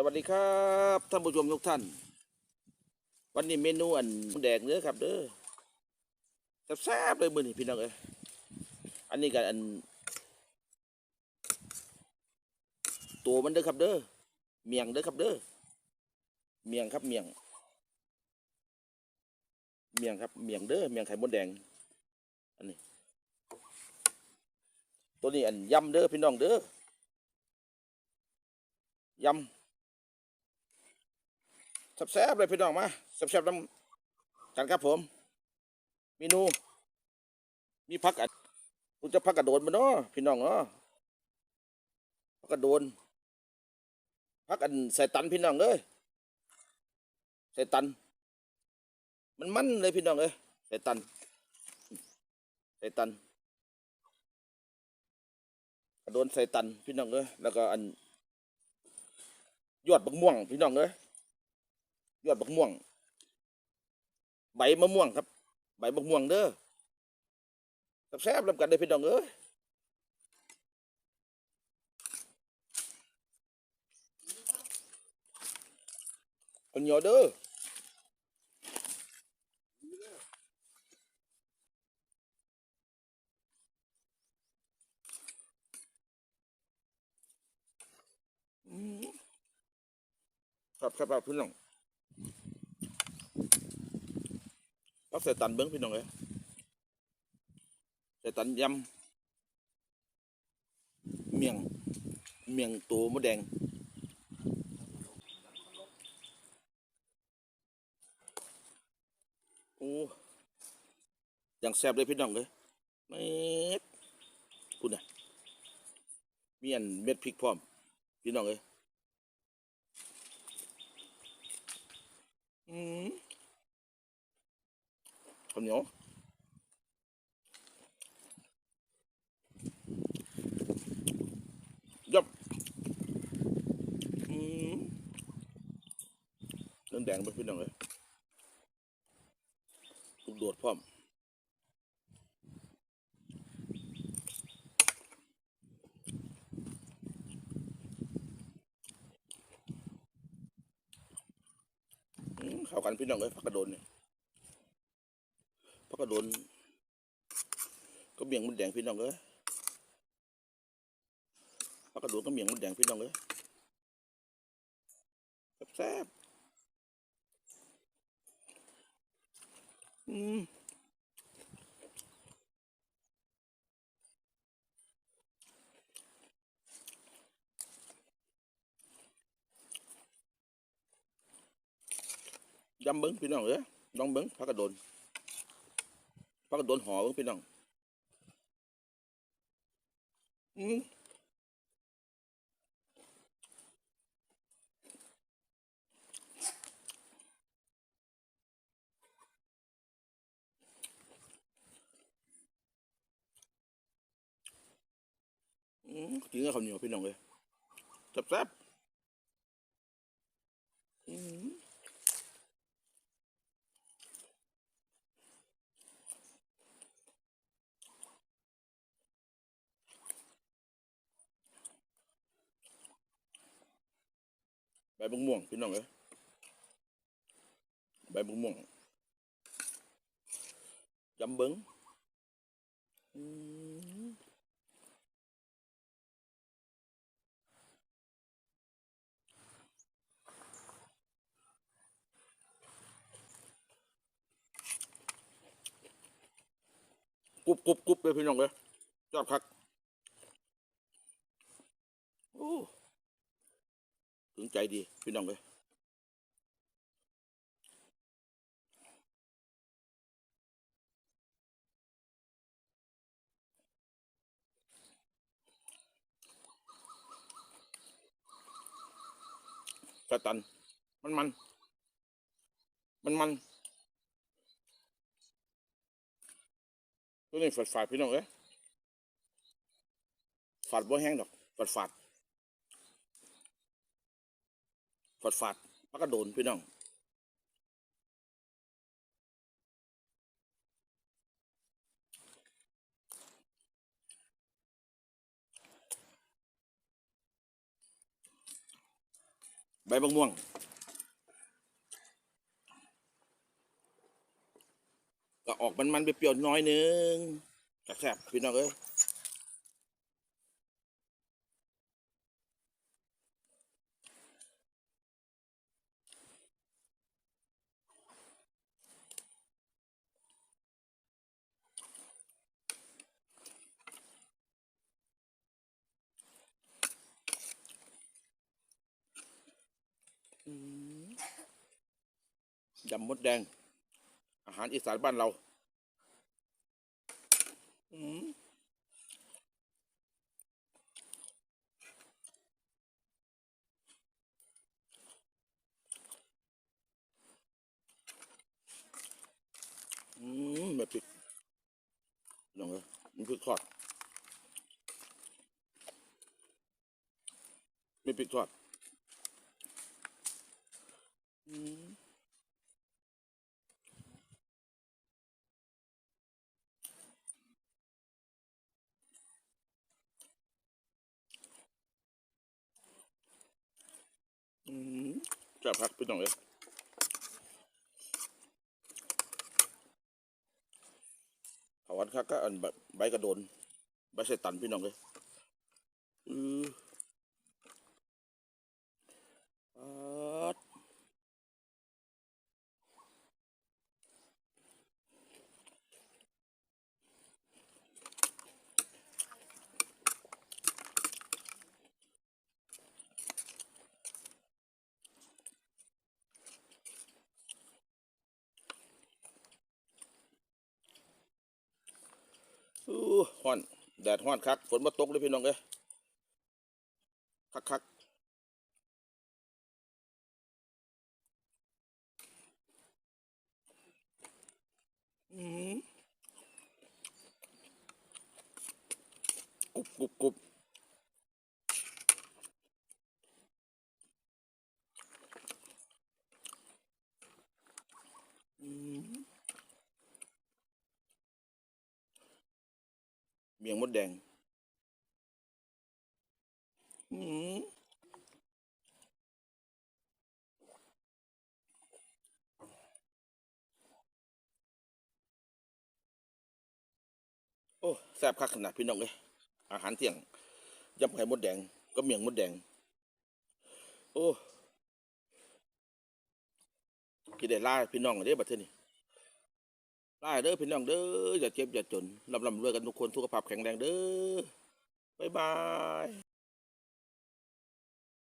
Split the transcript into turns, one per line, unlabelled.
สวัสดีครับท่านผู้ชมทุกท่าน วันนี้เมนูอันแดงเนื้อครับเด้อแซ่บเลยมือนี่พี่น้องเอ้ยอันนี้กันอันตัวมันเด้อครับเด้อเมียงเด้อครับเด้อเมียงครับเมียง เมียงครับเมียงเด้อเมียงไข่มดแดงอันนี้ ตัวนี้อันยำเด้อพี่น้องเด้อยำ แซ่บๆเลยพี่น้องมาแซ่บๆน้ำกันครับผมเมนู มีพักอัดกูจะพักกระโดนมาเนาะพี่น้องเนาะพักกระโดนพักอันใส่ตันพี่น้องเอ้ยใส่ตัน มันมันเลยพี่น้องเอ้ยใส่ตันใส่ตันกระโดนใส่ตันพี่น้องเอ้ยแล้วก็อันยอดบักม่วงพี่น้องเอ้ย ยอดบักม่วง ใบมะม่วงครับ ใบบักม่วงเด้อแซ่บๆลำกันได้พี่น้องเอ้ยคนเหนียวเด้อครับครับครับพี่น้อง เอาใส่ตันเบิ้งพี่น้องเอ้ยใส่ตันยำเมียง เมียงตัวมดแดงโอ้ยังแซ่บเลยพี่น้องเลยเม็ดคุณน่ะมีอันเม็ดพริกพร้อม พี่น้องเอ้ยอืม ข้าวเหนียวจับเรื่องแดงไปพี่น้องเลยลูกโดดพร้อมเข้ากันพี่น้องเลยผักกระโดนเนี่ย พักกระโดนก็เบี่ยงมันแดงพี่น้องเอ้ยพักกระโดนก็เบี่ยงมันแดงพี่น้องเอ้ยแซ่บอืมยำเบิ้งพี่น้องเอ้ยลองเบิ้งพักกระโดน พักกระโดนหอเบิ่งพี่น้องอืมอืมกินกับข้าวเหนียวพี่น้องเลยแซ่บๆอืม ใบบุกม่วงพี่น้องเลยใบบุกม่วงจำเบิ้งอืมกรุบกรุบกรุบเลยพี่น้องเลยยอดคักโอ้ ถึงใจดี พี่น้องเลยกระตัน มันมัน มันมันตัวนี้ฝาดฝาดพี่น้องเอ้ยฝาดบ่แห้งดอกฝาดฝาด ฝาดฝาดปากกระโดนพี่น้องใบมะม่วง ก็ออกมันมันๆเปรี้ยวน้อยหนึงกระแซบพี่น้องเอ้ย ยำมดแดง อาหารอีสานบ้านเราอืมอืมแบบพริกน้องเอ้ยมันพริกทอด ไม่พริกทอดอืมอืม จะพักพี่น้องเอ้ยเขาวันคักก็อันใบกระโดน ใบเสตันพี่น้องเลยอือปัด อู้ฮ้อน แดดฮ้อนคัก ฝนมาตกเลยพี่น้องเอ้ยคักคักอืมกรุบกรุบกรุบ มียงมดแดงอืมโอ้แซ่บคักขนาดพี่น้องเอ้ยอาหารเที่ยงยำไข่มดแดงก็เมียงมดแดง โอ้กินได้ล่าพี่น้องเด้บัดเทอนี้ ล่าเด้อพี่น้องเด้ออย่าเจ็บอย่าจนลำลำรวยกันทุกคนสุขภาพแข็งแรงเด้อบ๊ายบาย